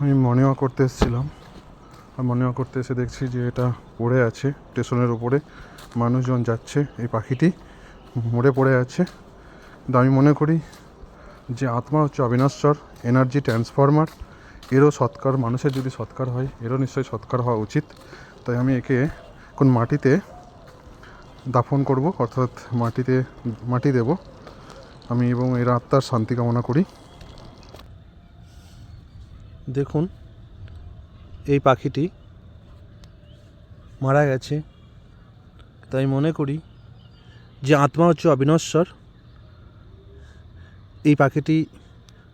আমি morning walk করতে এসেছিলাম। আর মর্নিং ওয়াক করতে এসে দেখছি যে এটা পড়ে আছে, স্টেশনের উপরে। মানুষজন যাচ্ছে, এই পাখিটি মরে পড়ে আছে। কিন্তু আমি মনে করি যে আত্মা হচ্ছে অবিনশ্বর এনার্জি ট্রান্সফর্মার এরও সৎকার, মানুষের যদি সৎকার হয়, এরও নিশ্চয়ই সৎকার হওয়া উচিত। তাই আমি একে কোন মাটিতে দাফন করব, অর্থাৎ মাটিতে, মাটি দেব। আমি এবং এর আত্মার শান্তি কামনা করি। দেখুন, এই পাখিটি মারা গেছে। তাই মনে করি যে আত্মা হচ্ছে অবিনশ্বর। এই পাখিটি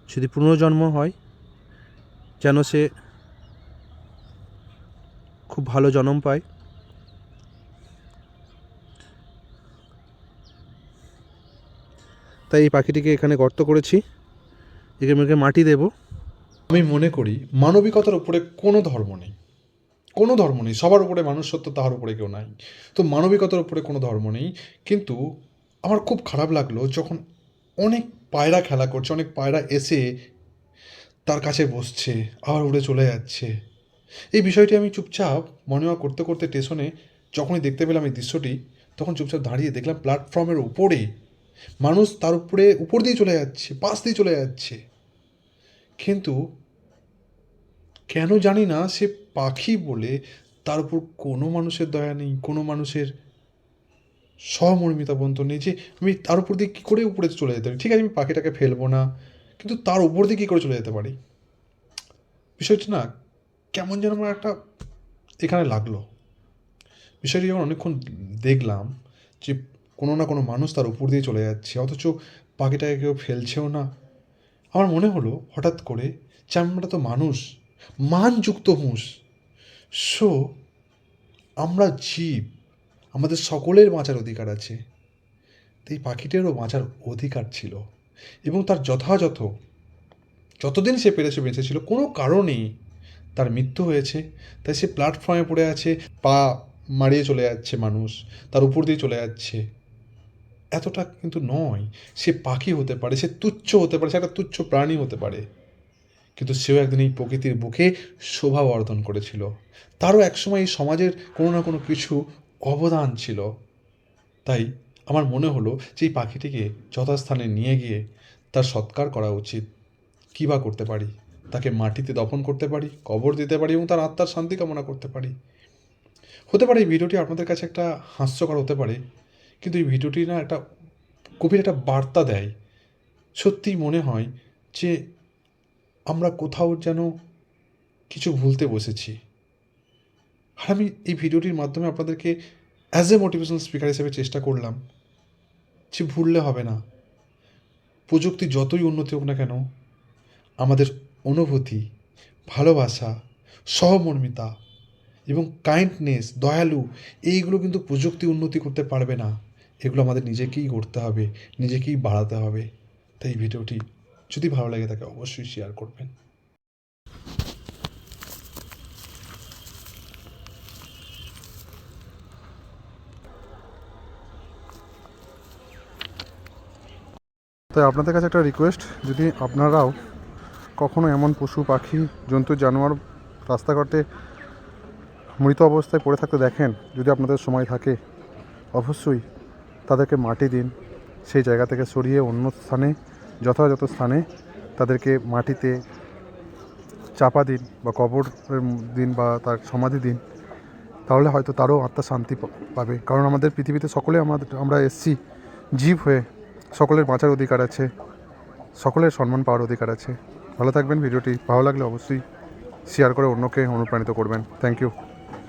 যদি পুনর্জন্ম হয়, যেন সে খুব ভালো জন্ম পায়। তাই এই পাখিটিকে এখানে গর্ত করেছি। একে মাটি দেবো। আমি মনে করি মানবিকতার উপরে কোনো ধর্ম নেই। কোনো ধর্ম নেই। সবার উপরে মানুষ সত্য তাহার উপরে কেউ নাই। তো মানবিকতার উপরে কোনো ধর্ম নেই। কিন্তু আমার খুব খারাপ লাগল যখন অনেক পায়রা খেলা করছে, অনেক পায়রা এসে তার কাছে বসছে, আবার উড়ে চলে যাচ্ছে। এই বিষয়টি আমি চুপচাপ মনে করতে করতে স্টেশনে যখনই দেখতে পেলাম এই দৃশ্যটি, তখন চুপচাপ দাঁড়িয়ে দেখলাম প্ল্যাটফর্মের উপরে মানুষ তার উপরে, উপর দিয়ে চলে যাচ্ছে, পাশ দিয়ে চলে যাচ্ছে। কিন্তু কেন জানি না, সে পাখি বলে তার উপর কোনো মানুষের দয়া নেই, কোনো মানুষের সহমর্মিতা নেই যে আমি তার উপর দিয়ে কী করে উপরে চলে যেতে পারি? ঠিক আছে, আমি পাখিটাকে ফেলব না, কিন্তু তার উপর দিয়ে কী করে চলে যেতে পারি? বিষয়টি না কেমন যেন আমার একটা এখানে লাগল। বিষয়টি যখন অনেকক্ষণ দেখলাম যে কোনো না কোনো মানুষ তার উপর দিয়ে চলে যাচ্ছে, অথচ পাখিটাকে কেউ ফেলছেও না, আমার মনে হলো হঠাৎ করে যে আমরা তো মানুষ মানযুক্ত হুঁশ সো, আমরা জীব, আমাদের সকলের বাঁচার অধিকার আছে। তো এই পাখিটারও বাঁচার অধিকার ছিল। এবং তার যথাযথ, যতদিন সে পেরেছে বেঁচেছিল, কোনো কারণেই তার মৃত্যু হয়েছে। তাই সে প্ল্যাটফর্মে পড়ে আছে, পা মারিয়ে চলে যাচ্ছে মানুষ, তার উপর দিয়ে চলে যাচ্ছে। এতটা কিন্তু নয়, সে পাখি হতে পারে, সে তুচ্ছ হতে পারে, সে একটা তুচ্ছ প্রাণী হতে পারে। কিন্তু সেও একদিন এই প্রকৃতির বুকে শোভা বর্ধন করেছিল। তারও একসময় এই সমাজের কোনো না কোনো কিছু অবদান ছিল। তাই আমার মনে হলো যে এই পাখিটিকে যথাস্থানে নিয়ে গিয়ে তার সৎকার করা উচিত। কী বা করতে পারি? তাকে মাটিতে দফন করতে পারি, কবর দিতে পারি এবং তার আত্মার শান্তি কামনা করতে পারি। হতে পারে এই ভিডিওটি আপনাদের কাছে একটা হাস্যকর হতে পারে, কিন্তু এই ভিডিওটি না একটা গভীর একটা বার্তা দেয়। সত্যিই মনে হয় যে আমরা কোথাও যেন কিছু ভুলতে বসেছি। আর আমি এই ভিডিওটির মাধ্যমে আপনাদেরকে অ্যাজ এ মোটিভেশনাল স্পিকার হিসেবে চেষ্টা করলাম যে ভুললে হবে না। প্রযুক্তি যতই উন্নতি হোক না কেন, আমাদের অনুভূতি, ভালোবাসা, সহমর্মিতা এবং কাইন্ডনেস দয়ালু, এইগুলো কিন্তু প্রযুক্তি উন্নতি করতে পারবে না। এগুলো আমাদের নিজেকেই করতে হবে, নিজেকেই বাড়াতে হবে। তাই ভিডিওটি যদি ভালো লাগে তাকে অবশ্যই শেয়ার করবেন। তাই আপনাদের কাছে একটা রিকোয়েস্ট যদি আপনারাও কখনো এমন পশু, পাখি, জন্তু, জানোয়ার রাস্তাঘাটে মৃত অবস্থায় পড়ে থাকতে দেখেন, যদি আপনাদের সময় থাকে, অবশ্যই তাদেরকে মাটি দিন, সেই জায়গা থেকে সরিয়ে অন্য স্থানে যথাযথ স্থানে তাদেরকে মাটিতে চাপা দিন বা কবরের দিন বা তার সমাধি দিন, তাহলে হয়তো তারও আত্মা শান্তি পাবে। কারণ আমাদের পৃথিবীতে সকলে আমাদের, আমরা এসছি, জীব হয়ে সকলের বাঁচার অধিকার আছে, সকলের সম্মান পাওয়ার অধিকার আছে। ভালো থাকবেন, ভিডিওটি ভালো লাগলে অবশ্যই শেয়ার করে অন্যকে অনুপ্রাণিত করবেন। Thank you